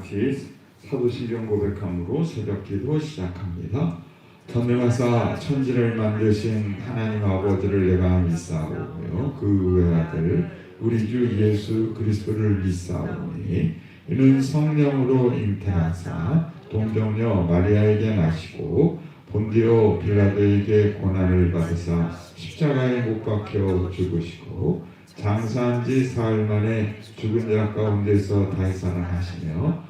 같이 사도신경 고백함으로 새벽기도 시작합니다. 전능하사 천지를 만드신 하나님 아버지를 내가 믿사오며 그 외아들 우리 주 예수 그리스도를 믿사오니 이는 성령으로 잉태하사 동정녀 마리아에게 나시고 본디오 빌라도에게 고난을 받으사 십자가에 못 박혀 죽으시고 장사한 지 사흘 만에 죽은 자 가운데서 다시살아 하시며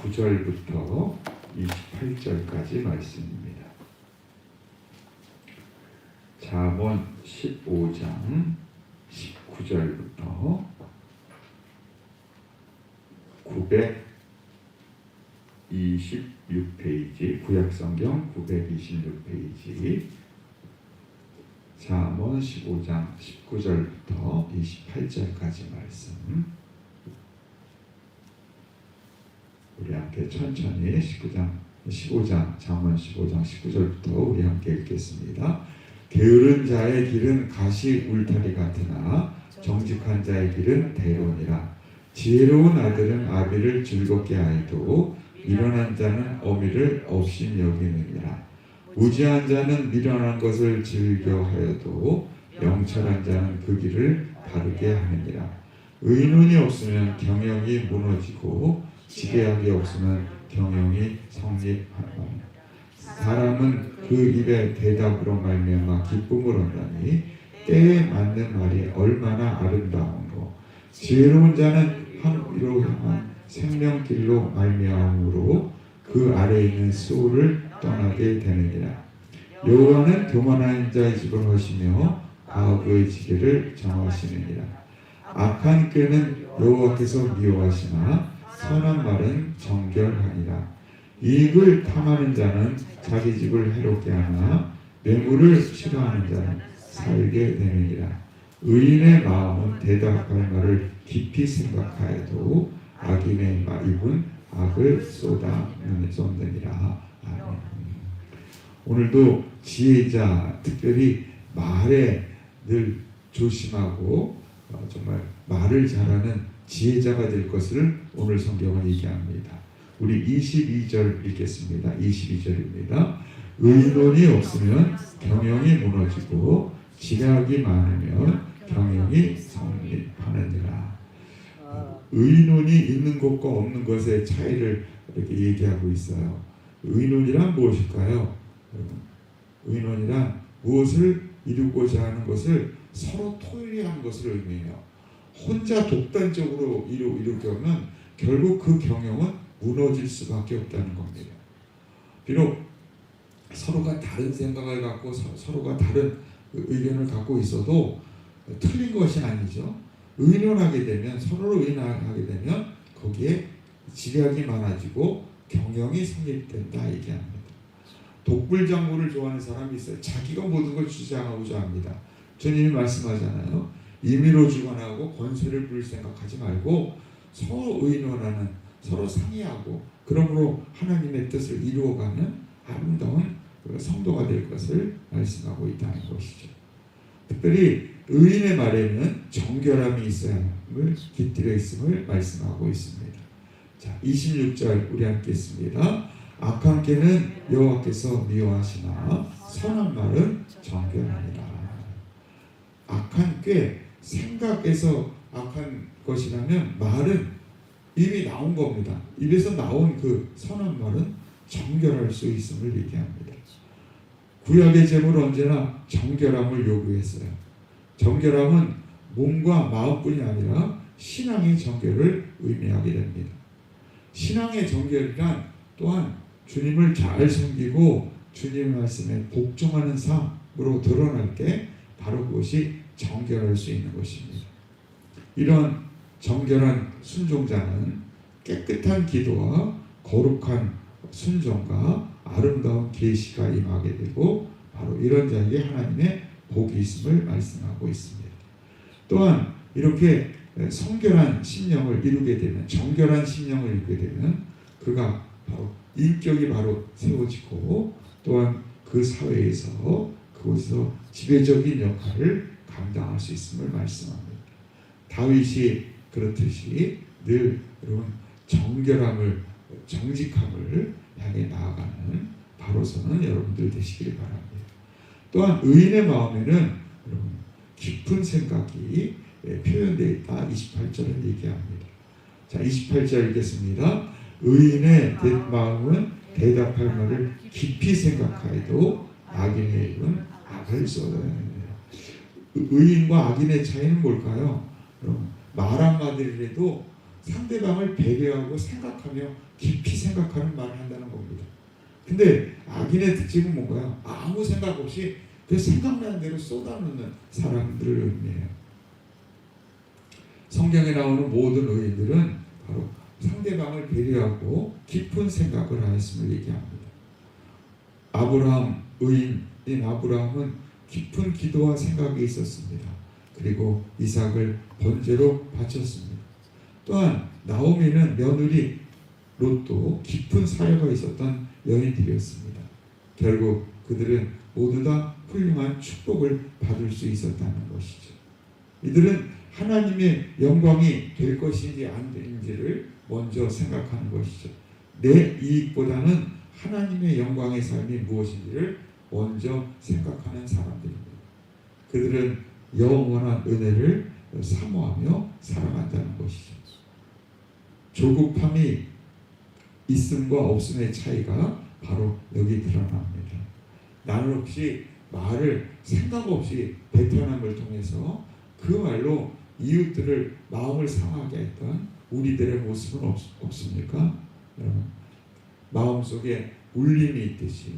19절부터 28절까지 말씀입니다. 잠언 15장 19절부터 926페이지 구약성경 926페이지 잠언 15장 19절부터 28절까지 말씀 우리 함께 천천히 19장 15장 잠언 15장 19절부터 우리 함께 읽겠습니다. 게으른 자의 길은 가시 울타리 같으나 정직한 자의 길은 대로니라. 지혜로운 아들은 아비를 즐겁게 하여도 미련한 자는 어미를 없인 여기느니라. 무지한 자는 미련한 것을 즐겨하여도 명철한 자는 그 길을 바르게 하느니라. 의논이 없으면 경영이 무너지고 지배하기 없으면 경영이 성립하노. 사람은 그 입의 대답으로 말미암아 기쁨을 얻나니 때에 맞는 말이 얼마나 아름다운고 지혜로운 자는 항위로 향한 생명길로 말미암으로 그 아래에 있는 소를 떠나게 되느니라 여호와는 교만한 자의 집을 하시며 과거의 지혜를 정하시느니라 악한 꾀는 여호와께서 미워하시나 선한 말은 정결하니라. 이익을 탐하는 자는 자기 집을 해롭게 하나 매물을 싫어하는 자는 살게 되느니라. 의인의 마음은 대답할 말을 깊이 생각하여도 악인의 입은 악을 쏟아내느니라. 아멘. 오늘도 지혜자 특별히 말에 늘 조심하고 어, 정말 말을 잘하는 지혜자가 될 것을 오늘 성경은 얘기합니다. 우리 22절 읽겠습니다. 22절입니다. 의논이 없으면 경영이 무너지고 지략이 많으면 경영이 성립하느니라. 의논이 있는 것과 없는 것의 차이를 이렇게 얘기하고 있어요. 의논이란 무엇일까요? 의논이란 무엇을 이루고자 하는 것을 서로 토의한 것을 의미해요. 혼자 독단적으로 이루려면 결국 그 경영은 무너질 수밖에 없다는 겁니다. 비록 서로가 다른 생각을 갖고 서, 서로가 다른 의견을 갖고 있어도 틀린 것이 아니죠. 의논하게 되면 서로를 의논하게 되면 거기에 지략이 많아지고 경영이 성립된다 얘기합니다. 독불장구를 좋아하는 사람이 있어요. 자기가 모든 걸 주장하고자 합니다. 주님이 말씀하잖아요. 임의로 주관하고 권세를 부릴 생각하지 말고 서로 의논하는 서로 상의하고 그러므로 하나님의 뜻을 이루어가는 아름다운 그 성도가 될 것을 말씀하고 있다는 것이죠. 특별히 의인의 말에는 정결함이 있어야 함을 깃들여 있음을 말씀하고 있습니다. 자, 26절 우리 함께 있습니다. 악한 깨는 여호와께서 미워하시나 선한 말은 정결하니라. 악한 꾀 생각에서 악한 것이라면 말은 이미 나온 겁니다. 입에서 나온 그 선한 말은 정결할 수 있음을 얘기합니다. 구약의 제물 언제나 정결함을 요구했어요. 정결함은 몸과 마음뿐이 아니라 신앙의 정결을 의미하게 됩니다. 신앙의 정결이란 또한 주님을 잘 섬기고 주님 말씀에 복종하는 삶으로 드러날 때 바로 그것이 정결할 수 있는 것입니다. 이런 정결한 순종자는 깨끗한 기도와 거룩한 순종과 아름다운 계시가 임하게 되고 바로 이런 자에게 하나님의 복이 있음을 말씀하고 있습니다. 또한 이렇게 성결한 심령을 이루게 되면 정결한 심령을 이루게 되면 그가 바로 인격이 바로 세워지고 또한 그 사회에서 그곳에서 지배적인 역할을 감당할 수 있음을 말씀합니다. 다윗이 그렇듯이 늘 여러분 정결함을 정직함을 향해 나아가는 바로서는 여러분들 되시기를 바랍니다. 또한 의인의 마음에는 여러분 깊은 생각이 예, 표현되어 있다. 28절을 얘기합니다. 자, 28절 읽겠습니다. 의인의 대- 마음은 대답할 말을 깊이 생각하여도 악인의 입은 악을 쏟아냅니 다. 의인과 악인의 차이는 뭘까요? 말 한마디라도 상대방을 배려하고 생각하며 깊이 생각하는 말을 한다는 겁니다. 근데 악인의 특징은 뭔가요? 아무 생각 없이 그 생각나는 대로 쏟아놓는 사람들을 의미해요. 성경에 나오는 모든 의인들은 바로 상대방을 배려하고 깊은 생각을 하였음을 얘기합니다. 아브라함 의인인 아브라함은 깊은 기도와 생각이 있었습니다. 그리고 이삭을 번제로 바쳤습니다. 또한 나오미는 며느리 롯도 깊은 사려가 있었던 여인들이었습니다. 결국 그들은 모두 다 훌륭한 축복을 받을 수 있었다는 것이죠. 이들은 하나님의 영광이 될 것인지 안 되는지를 먼저 생각하는 것이죠. 내 이익보다는 하나님의 영광의 삶이 무엇인지를 먼저 생각하는 사람들입니다. 그들은 영원한 은혜를 사모하며 살아간다는 것이죠. 조급함이 있음과 없음의 차이가 바로 여기 드러납니다. 나는 혹시 말을 생각 없이 배편함을 통해서 그 말로 이웃들을 마음을 상하게 했던 우리들의 모습은 없, 없습니까? 여러분 마음속에 울림이 있듯이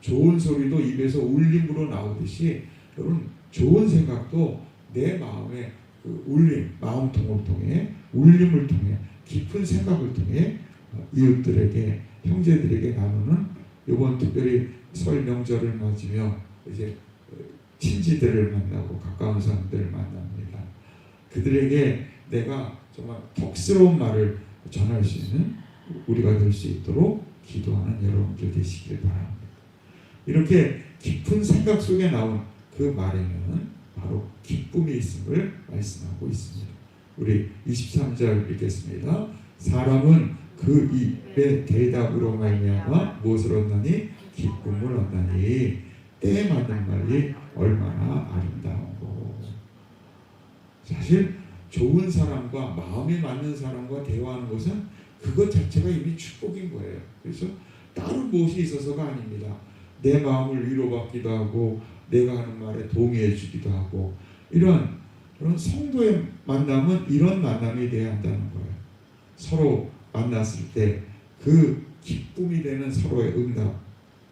좋은 소리도 입에서 울림으로 나오듯이 여러분 좋은 생각도 내 마음의 그 울림, 마음통을 통해 울림을 통해 깊은 생각을 통해 어, 이웃들에게 형제들에게 나누는 이번 특별히 설 명절을 맞으며 이제 어, 친지들을 만나고 가까운 사람들을 만납니다. 그들에게 내가 정말 덕스러운 말을 전할 수 있는 우리가 될 수 있도록 기도하는 여러분들 되시길 바랍니다. 이렇게 깊은 생각 속에 나온 그 말에는 바로 기쁨이 있음을 말씀하고 있습니다. 우리 23절 읽겠습니다. 사람은 그 입의 대답으로 말미암아 무엇을 얻나니 기쁨을 얻나니 때에 맞는 말이 얼마나 아름다운고 사실 좋은 사람과 마음이 맞는 사람과 대화하는 것은 그것 자체가 이미 축복인 거예요. 그래서 다른 무엇이 있어서가 아닙니다. 내 마음을 위로받기도 하고 내가 하는 말에 동의해 주기도 하고 이런 그런 성도의 만남은 이런 만남이 돼야 한다는 거예요. 서로 만났을 때 그 기쁨이 되는 서로의 응답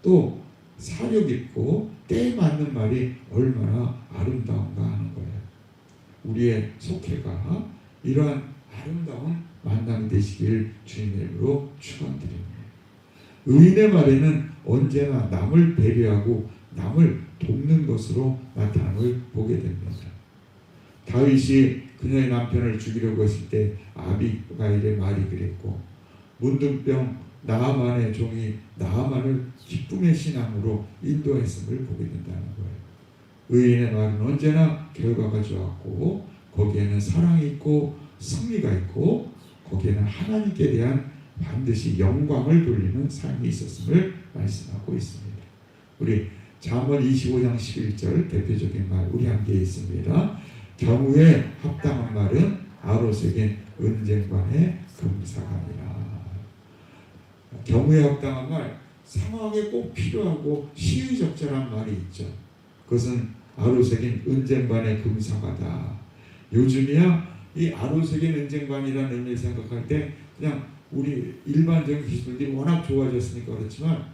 또 사력 있고 때에 맞는 말이 얼마나 아름다운가 하는 거예요. 우리의 속회가 이러한 아름다운 만남이 되시길 주님의 이름으로 축원드립니다. 의인의 말에는 언제나 남을 배려하고 남을 돕는 것으로 나타남을 보게 됩니다. 다윗이 그녀의 남편을 죽이려고 했을 때 아비가일의 말이 그랬고 문둥병 나아만의 종이 나아만을 기쁨의 신앙으로 인도했음을 보게 된다는 거예요. 의인의 말은 언제나 결과가 좋았고 거기에는 사랑이 있고 승리가 있고 거기에는 하나님께 대한 반드시 영광을 돌리는 삶이 있었음을 말씀하고 있습니다. 우리 잠언 25장 11절 대표적인 말 우리 함께 있습니다. 경우에 합당한 말은 아롯에게 은쟁반의 금사감이라. 경우에 합당한 말 상황에 꼭 필요하고 시의적절한 말이 있죠. 그것은 아롯에겐 은쟁반의 금사가다. 요즘이야 이 아롯에겐 은쟁반이라는 의미를 생각할 때 그냥 우리 일반적인 기술들이 워낙 좋아졌으니까 그렇지만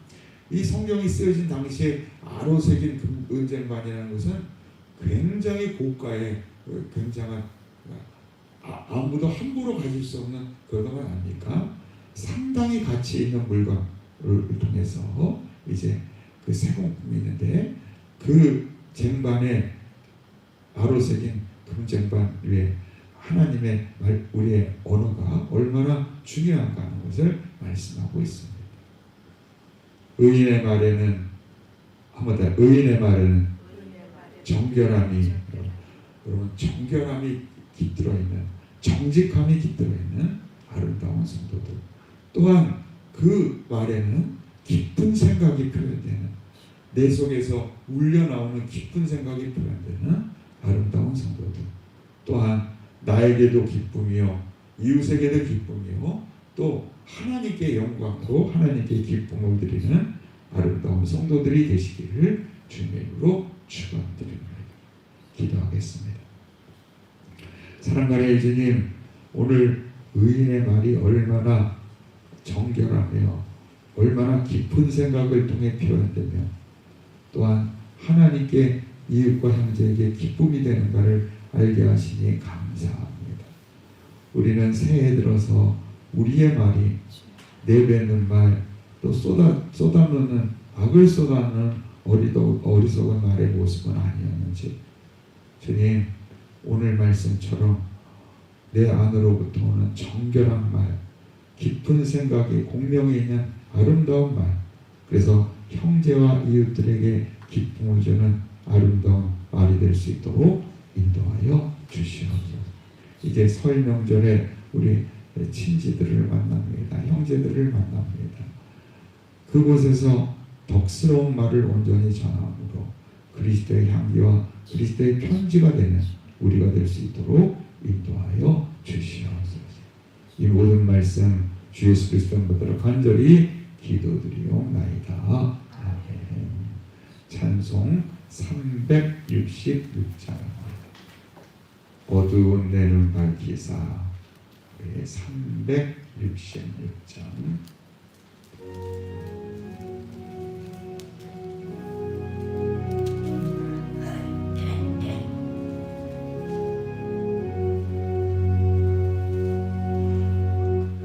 이 성경이 쓰여진 당시에 아로색인 금- 은쟁반이라는 것은 굉장히 고가의 그 굉장한 아, 아무도 함부로 가질 수 없는 그런 건 아닙니까? 상당히 가치 있는 물건을 통해서 이제 그 세공품이 있는데 그 쟁반에 바로 새긴 금쟁반 위에 하나님의 말, 우리의 언어가 얼마나 중요한가 하는 것을 말씀하고 있습니다. 의인의 말에는 한마디 의인의 말에는 정결함이 여러분 정결함이 깃들어 있는 정직함이 깃들어 있는 아름다운 성도들 또한 그 말에는 깊은 생각이 표현되는 내 속에서 울려 나오는 깊은 생각이 표현되는 아름다운 성도들 또한 나에게도 기쁨이요 이웃에게도 기쁨이요 또 하나님께 영광으로 하나님께 기쁨을 드리는 아름다운 성도들이 되시기를 주님의 이름으로 축원드립니다. 기도하겠습니다. 사랑하는 예수님 오늘 의인의 말이 얼마나 정결하며 얼마나 깊은 생각을 통해 표현되며 또한 하나님께 이웃과 형제에게 기쁨이 되는가를 알게 하시니 감사합니다. 우리는 새해 들어서 우리의 말이 내뱉는 말, 또 쏟아 쏟아놓는 악을 쏟아놓는 어리도 어리석은 말의 모습은 아니었는지. 주님 오늘 말씀처럼 내 안으로부터 오는 정결한 말, 깊은 생각이 공명이 있는 아름다운 말, 그래서 형제와 이웃들에게 기쁨을 주는 아름다운 말이 될 수 있도록 인도하여 주시옵소서. 이제 설 명절에 우리 친지들을 만납니다. 형제들을 만납니다. 그곳에서 덕스러운 말을 온전히 전함으로 그리스도의 향기와 그리스도의 편지가 되는 우리가 될 수 있도록 인도하여 주시옵소서. 이 모든 말씀 주 예수 그리스도 받들어 간절히 기도드리옵나이다. 아멘. 찬송 366장 어두운 밝히사 네, 366장.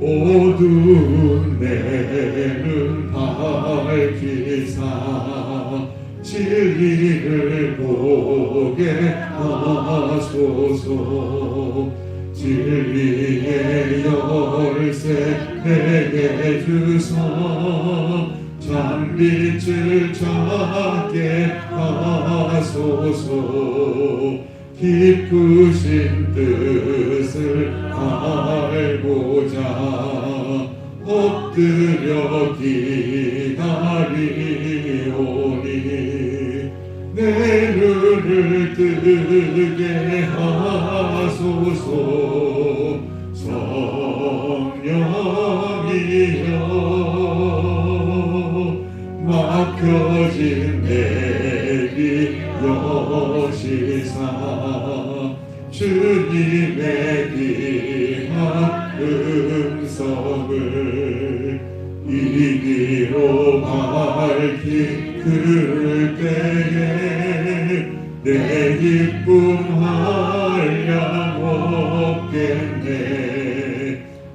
어두운 내는 밝히사 진리를 보 게 하소서 진리의 열쇠 내게 주사 참빛을 찾게 하소서. 기쁘신 뜻을 알고자 엎드려 기다리오니. 내 눈을 뜨게 하 내 기쁨 한량 없겠네.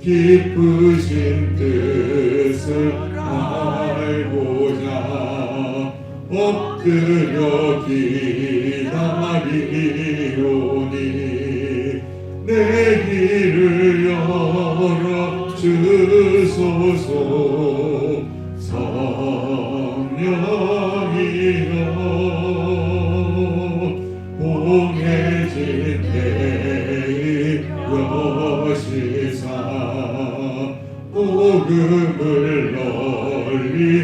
기쁘신 뜻을 알고자 엎드려 기다리오니 내 길을 여시사 복음을 널리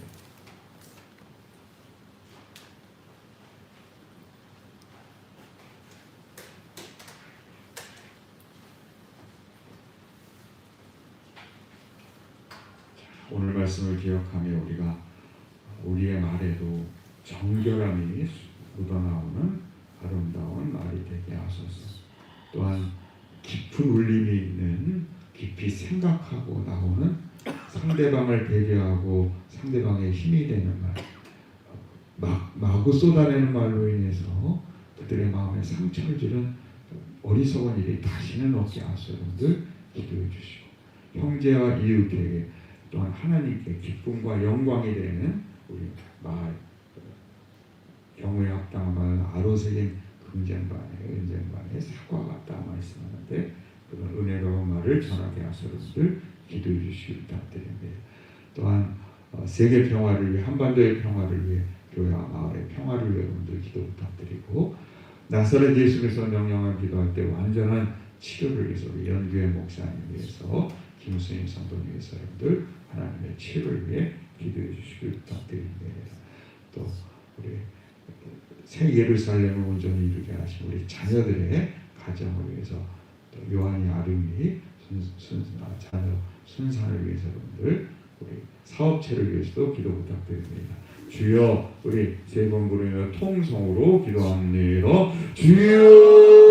오늘 말씀을 기억하며 우리가 우리의 말에도 정결함이 묻어나오는 아름다운 말이 되게 하소서. 또한 깊은 울림이 있는 깊이 생각하고 나오는 상대방을 배려하고 상대방의 힘이 되는 말, 막, 마구 쏟아내는 말로 인해서 그들의 마음에 상처를 주는 어리석은 일이 다시는 없게 하소서 기도해 주시고 형제와 이웃에게 또한 하나님께 기쁨과 영광이 되는 우리 말 경우에 합당한 아로새긴 금쟁반에 은쟁반에 사과 같다 말씀하는데 그런 은혜로운 말을 전하게 하소서 여러분들 기도해 주시기 부탁드립니다. 또한 어, 세계 평화를 위해 한반도의 평화를 위해 교회와 마을의 평화를 위해 여러분들 기도 부탁드리고 나사렛 예수께서 명령을 기도할 때 완전한 치료를 위해서 연교회 목사님 위해서 김수인 성도님의 여러분들 하나님의 치유를 위해 기도해 주시길 부탁드립니다. 또 우리 새 예루살렘을 온전히 이루게 하신 우리 자녀들의 가정을 위해서 또 요한이 아름이 순, 아, 자녀 순산을 위해서 여러분들 우리 사업체를 위해서도 기도 부탁드립니다. 주여 우리 세번부르며 어, 통성으로 기도합니다. 주여